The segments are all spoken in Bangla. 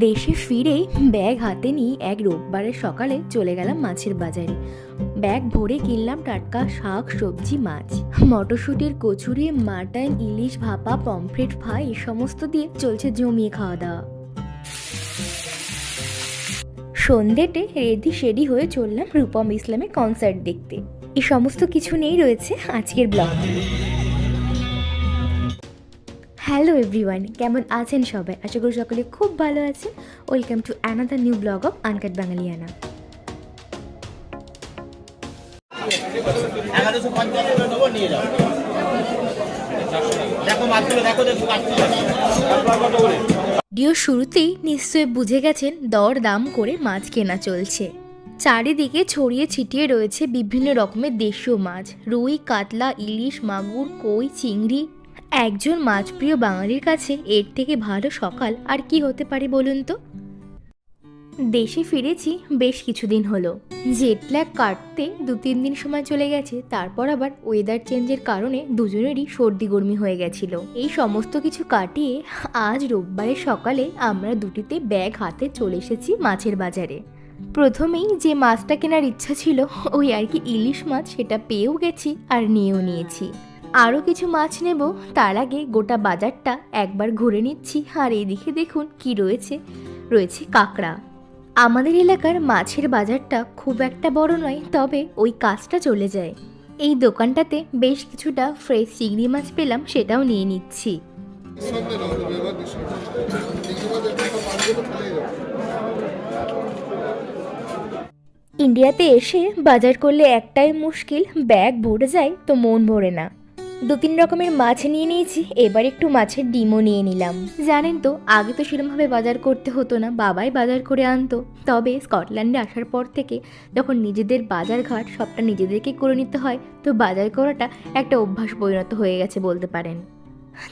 দেশে ফিরেই ব্যাগ হাতে নিয়ে এক রোববারের সকালে চলে গেলাম মাছের বাজারে। ব্যাগ ভরে কিনলাম টাটকা শাক, সবজি, মাছ। মটরশুঁটির কচুরি, মাটন, ইলিশ ভাপা, পমফ্রেট ফ্রাই, এই সমস্ত দিয়ে চলছে জমিয়ে খাওয়া দাওয়া। সন্ধ্যেতে রেডি শেডি হয়ে চললাম রূপম ইসলামের কনসার্ট দেখতে। এই সমস্ত কিছু নিয়েই রয়েছে আজকের ব্লগ। হ্যালো এভরিওয়ান, কেমন আছেন সবাই? আশা করি সকলে খুব ভালো আছেন। Welcome to another new blog of uncut Bangaliyana video শুরুতেই নিশ্চয়ই বুঝে গেছেন দর দাম করে মাছ কেনা চলছে। চারিদিকে ছড়িয়ে ছিটিয়ে রয়েছে বিভিন্ন রকমের দেশীয় মাছ। রুই, কাতলা, ইলিশ, মাগুর, কই, চিংড়ি একজন মাছপ্রিয় বাঙালির কাছে এর থেকে ভালো সকাল আর কি হতে পারে বলুন তো? দেশে ফিরেছি, বেশ কিছুদিন হলো। জেট ল্যাগ কাটতে দু তিন দিন সময় চলে গেছে, তারপর আবার ওয়েদার চেঞ্জের কারণে দুজনেরই সর্দি গরমি হয়ে গেছিল। এই সমস্ত কিছু কাটিয়ে আজ রোববারের সকালে আমরা দুটিতে ব্যাগ হাতে চলে এসেছি মাছের বাজারে। প্রথমেই যে মাছটা কেনার ইচ্ছা ছিল, ওই আর কি ইলিশ মাছ সেটা পেয়েও গেছি আর নিয়েও নিয়েছি। আরও কিছু মাছ নেব। তার আগে গোটা বাজারটা একবার ঘুরে নিচ্ছি। আর এইদিকে দেখুন কি রয়েছে। রয়েছে কাঁকড়া। আমাদের এলাকার মাছের বাজারটা খুব একটা বড় নয়, তবে ওই কাজটা চলে যায়। এই দোকানটাতে বেশ কিছুটা ফ্রেশ চিংড়ি মাছ পেলাম, সেটাও নিয়ে নিচ্ছি। ইন্ডিয়াতে এসে বাজার করলে একটাই মুশকিল, ব্যাগ ভরে যায় তো মন ভরে না। দু তিন রকমের মাছ নিয়ে নিয়েছি, এবার একটু মাছের ডিমও নিয়ে নিলাম। জানেন তো, আগে তো সেরমভাবে বাজার করতে হতো না, বাবাই বাজার করে আনতো। তবে স্কটল্যান্ডে আসার পর থেকে যখন নিজেদের বাজার ঘাট সবটা নিজেদেরকে করে নিতে হয়, তো বাজার করাটা একটা অভ্যাস পরিণত হয়ে গেছে বলতে পারেন।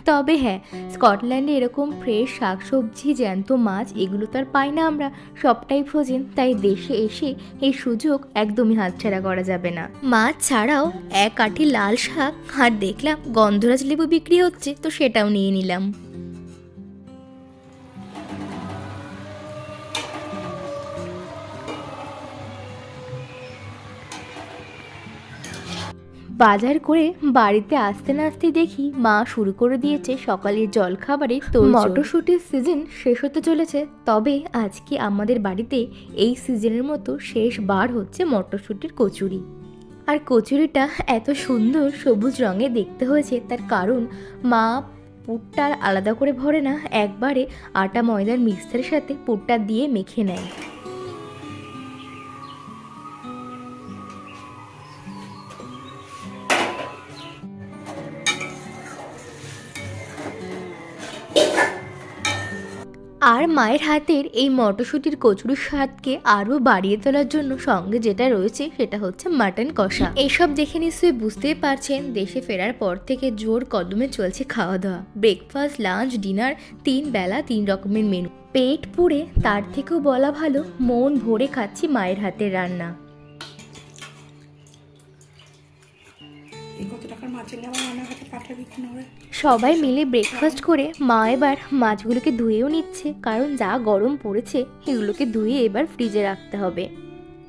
তবে হ্যাঁ স্কটল্যান্ডে এরকম ফ্রেশ শাকসবজি, জ্যান্ত মাছ, এগুলো তো আর পাই না আমরা। সবটাই ফ্রোজেন তাই দেশে এসে এই সুযোগ একদমই হাতছাড়া করা যাবে না। মাছ ছাড়াও এক কাঠি লাল শাক, আর দেখলাম গন্ধরাজ লেবু বিক্রি হচ্ছে, তো সেটাও নিয়ে নিলাম। বাজার করে বাড়িতে আসতে না আসতে দেখি মা শুরু করে দিয়েছে সকালের জলখাবারে তো মটরশুটির সিজন শেষ হতে চলেছে, তবে আজকে আমাদের বাড়িতে এই সিজনের মতো শেষ বার হচ্ছে মটরশুটির কচুরি। আর কচুরিটা এত সুন্দর সবুজ রঙে দেখতে হয়েছে, তার কারণ মা পুরটা আলাদা করে ভরে না, একবারে আটা ময়দার মিক্সারের সাথে পুরটা দিয়ে মেখে নেয়। আর মায়ের হাতের এই মটরশুঁটির কচুরির স্বাদকে আরও বাড়িয়ে তোলার জন্য সঙ্গে যেটা রয়েছে সেটা হচ্ছে মাটন কষা। এইসব দেখে নিশ্চয়ই বুঝতেই পারছেন, দেশে ফেরার পর থেকে জোর কদমে চলছে খাওয়া দাওয়া ব্রেকফাস্ট লাঞ্চ ডিনার তিন বেলা তিন রকমের মেনু পেট পুড়ে, তার থেকেও বলা ভালো, মন ভরে খাচ্ছি মায়ের হাতের রান্না। কেন সবাই মিলে ব্রেকফাস্ট করে মা এবার মাছগুলোকে ধুয়েও নিচ্ছে, কারণ যা গরম পড়েছে এগুলোকে ধুয়ে এবার ফ্রিজে রাখতে হবে।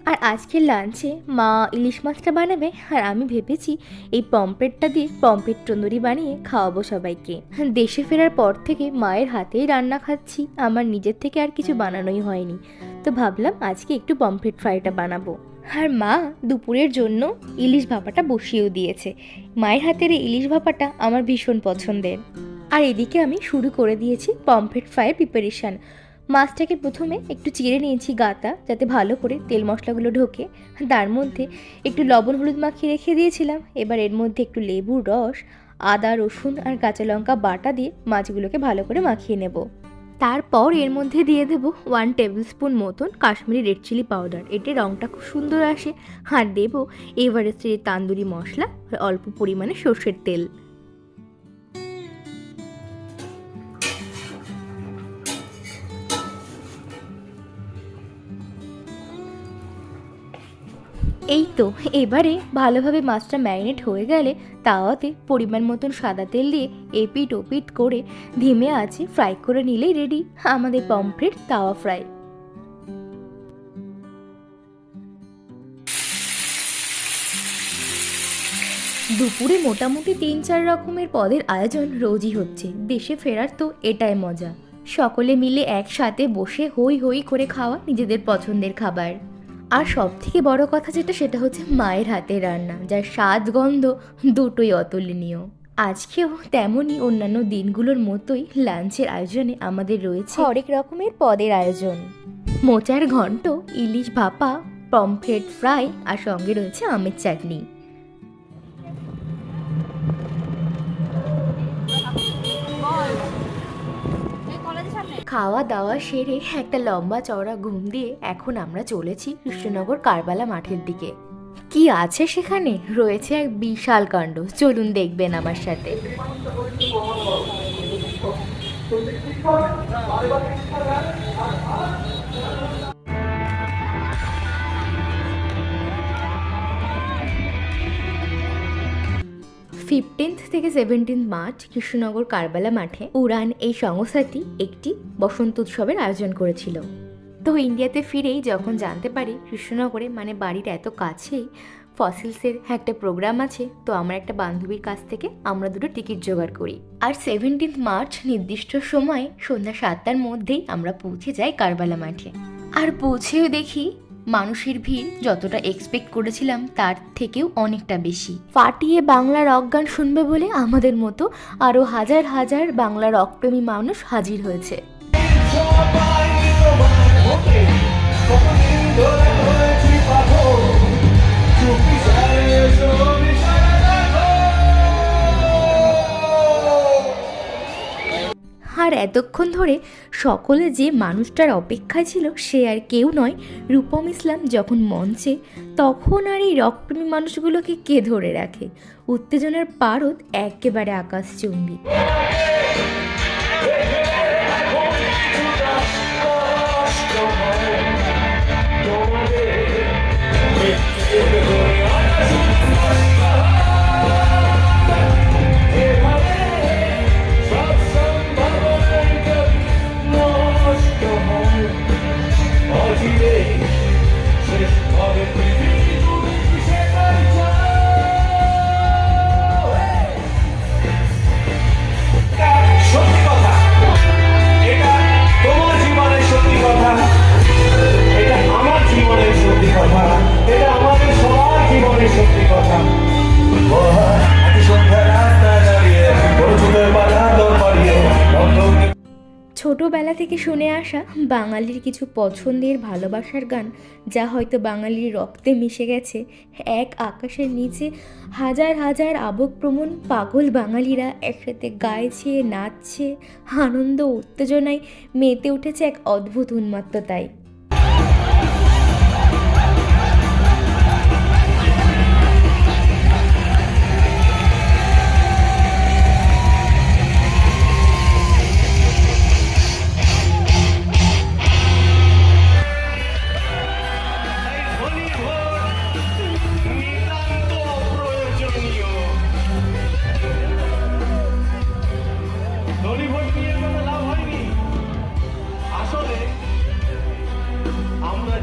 আর আজকের লাঞ্চে মা ইলিশ মাছটা বানাবে, আর আমি ভেবেছি এই পম্পেটটা দিয়ে পম্পেট তন্দুরি বানিয়ে খাওয়াবো সবাইকে। দেশে ফেরার পর থেকে মায়ের হাতেই রান্না খাচ্ছি, আমার নিজের থেকে আর কিছু বানানোই হয়নি। তো ভাবলাম আজকে একটু পম্পেট ফ্রাইটা বানাবো। আর মা দুপুরের জন্য ইলিশ ভাপাটা বসিয়েও দিয়েছে। মায়ের হাতের এই ইলিশ ভাপাটা আমার ভীষণ পছন্দের। আর এদিকে আমি শুরু করে দিয়েছি পমফ্রেট ফ্রাইয়ের প্রিপারেশান। মাছটাকে প্রথমে একটু চিড়ে নিয়েছি গাতা যাতে ভালো করে তেল মশলাগুলো ঢোকে। তার মধ্যে একটু লবণ হলুদ মাখিয়ে রেখে দিয়েছিলাম। এবার এর মধ্যে একটু লেবুর রস, আদা, রসুন আর কাঁচা লঙ্কা বাটা দিয়ে মাছগুলোকে ভালো করে মাখিয়ে নেব। তারপর এর মধ্যে দিয়ে দেব ওয়ান টেবিল স্পুন মতন কাশ্মীরি রেড চিলি পাউডার এতে রঙটা খুব সুন্দর আসে। আর দেব এভারেস্টের তান্দুরি মশলা অল্প পরিমাণে সর্ষের তেল। এই তো, এবারে ভালোভাবে মাছটা ম্যারিনেট হয়ে গেলে তাওয়াতে পরিমাণ মতন সাদা তেল দিয়ে এপিট ওপিট করে ধিমে আছে ফ্রাই করে নিলেই রেডি, আমাদের পমফ্রেট তাওয়া ফ্রাই। দুপুরে মোটামুটি তিন চার রকমের পদের আয়োজন রোজই হচ্ছে, দেশে ফেরার তো এটাই মজা। সকলে মিলে একসাথে বসে হই হই করে খাওয়া নিজেদের পছন্দের খাবার। আর সব থেকে বড় কথা যেটা সেটা হচ্ছে মায়ের হাতে রান্না যার স্বাদ গন্ধ দুটোই অতুলনীয়। আজকেও তেমনই অন্যান্য দিনগুলোর মতোই লাঞ্চের আয়োজনে আমাদের রয়েছে অনেক রকমের পদের আয়োজন। মোচার ঘন্ট ইলিশ ভাপা পমফ্রেট ফ্রাই আর সঙ্গে রয়েছে আমের চাটনি। খাওয়া দাওয়া সেরে একটা লম্বা চওড়া ঘুম দিয়ে এখন আমরা চলেছি কৃষ্ণনগর কারবালা মাঠের দিকে। কি আছে সেখানে? রয়েছে এক বিশাল কাণ্ড। চলুন দেখবেন আমার সাথে। ফিফটিন্থ থেকে সেভেন্টিন্থ মার্চ কৃষ্ণনগর কারবালা মাঠে উড়ান এই সংস্থাটি একটি বসন্ত উৎসবের আয়োজন করেছিল। তো ইন্ডিয়াতে ফিরেই যখন জানতে পারি কৃষ্ণনগরে মানে বাড়ির এত কাছেই ফসিলসের একটা প্রোগ্রাম আছে, তো আমার একটা বান্ধবীর কাছ থেকে আমরা দুটো টিকিট জোগাড় করি। আর সেভেন্টিন্থ মার্চ নির্দিষ্ট সময়ে সন্ধ্যা সাতটার মধ্যেই আমরা পৌঁছে যাই কারবালা মাঠে। আর পৌঁছেও দেখি মানুষের ভিড় যতটা এক্সপেক্ট করেছিলাম তার থেকেও অনেকটা বেশি। ফাটিয়ে বাংলা রক গান শুনবে বলে আমাদের মতো আরও হাজার হাজার বাংলা রকপ্রেমী মানুষ হাজির হয়েছে। আর এতক্ষণ ধরে সকলে যে মানুষটার অপেক্ষায় ছিল, সে আর কেউ নয়। রূপম ইসলাম যখন মঞ্চে, তখন আর এই রকপ্রেমী মানুষগুলোকে কে ধরে রাখে? উত্তেজনার পারদ একেবারে আকাশচুম্বী। থেকে শুনে আসা বাঙালির কিছু পছন্দের ভালোবাসার গান, যা হয়তো বাঙালির রক্তে মিশে গেছে, এক আকাশের নিচে হাজার হাজার আবেগপ্রমণ পাগল বাঙালিরা একসাথে গাইছে, নাচছে, আনন্দ উত্তেজনায় মেতে উঠেছে এক অদ্ভুত উন্মাত্ততায়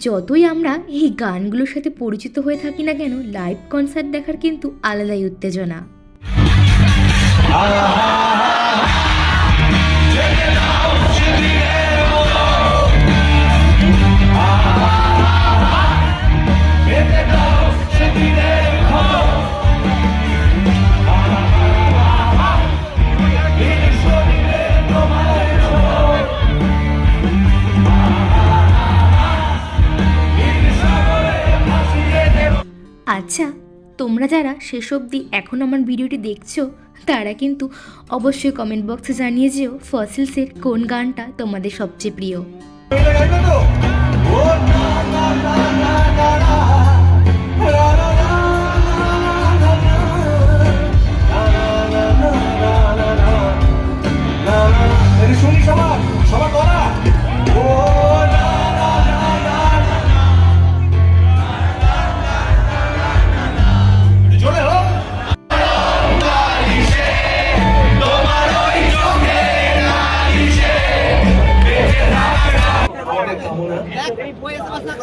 যতই আমরা এই গানগুলোর সাথে পরিচিত হয়ে থাকি না কেন লাইভ কনসার্ট দেখার কিন্তু আলাদাই উত্তেজনা। আচ্ছা তোমরা যারা শেষ অবধি এখন আমার ভিডিওটি দেখছ তারা কিন্তু অবশ্যই কমেন্ট বক্সে জানিয়ে যেও ফসিলসের কোন গানটা তোমাদের সবচেয়ে প্রিয়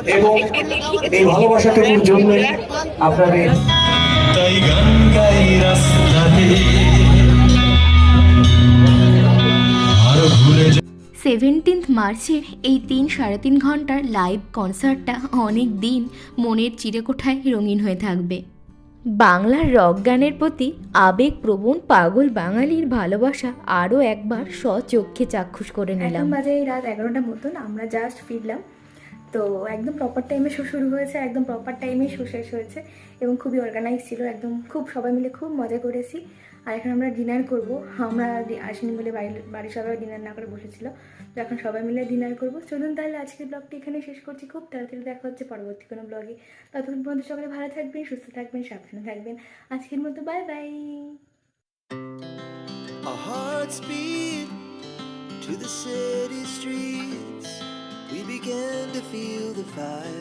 এবং এই ভালোবাসাটুকুর জন্য আপনাদের তাই গান গাই রাস্তাতে আর ভুলে যা- সেভেন্টিন্থ মার্চের এই তিন সাড়ে তিন ঘণ্টার লাইভ কনসার্টটা অনেক দিন মনের চিরেকোঠায় রঙিন হয়ে থাকবে। বাংলার রক গানের প্রতি আবেগপ্রবণ পাগল বাঙালির ভালোবাসা আরও একবার স্বচক্ষে চাক্ষুষ করে নিলাম। বাজে এই রাত এগারোটার মতন আমরা জাস্ট ফিরলাম। তো একদম প্রপার টাইমে শো, শুরু হয়েছে, একদম প্রপার টাইমে শো শেষ হয়েছে এবং খুবই অর্গানাইজ ছিল, একদম খুব সবাই মিলে খুব মজা করেছি। আর এখন আমরা ডিনার করব। আমরা আসিনি বলে বাড়ির বাড়ির সবাই ডিনার না করে বসেছিল। তো এখন সবাই মিলে ডিনার করব। চলুন তাহলে আজকের ব্লগটি এখানে শেষ করছি। খুব তাড়াতাড়ি দেখা হচ্ছে পরবর্তী কোনো ব্লগে ততক্ষণ পর্যন্ত সকালে ভালো থাকবেন, সুস্থ থাকবেন, সাবধানে থাকবেন। আজকের মতো bye bye hearts beat to the city streets. We began to feel the fire.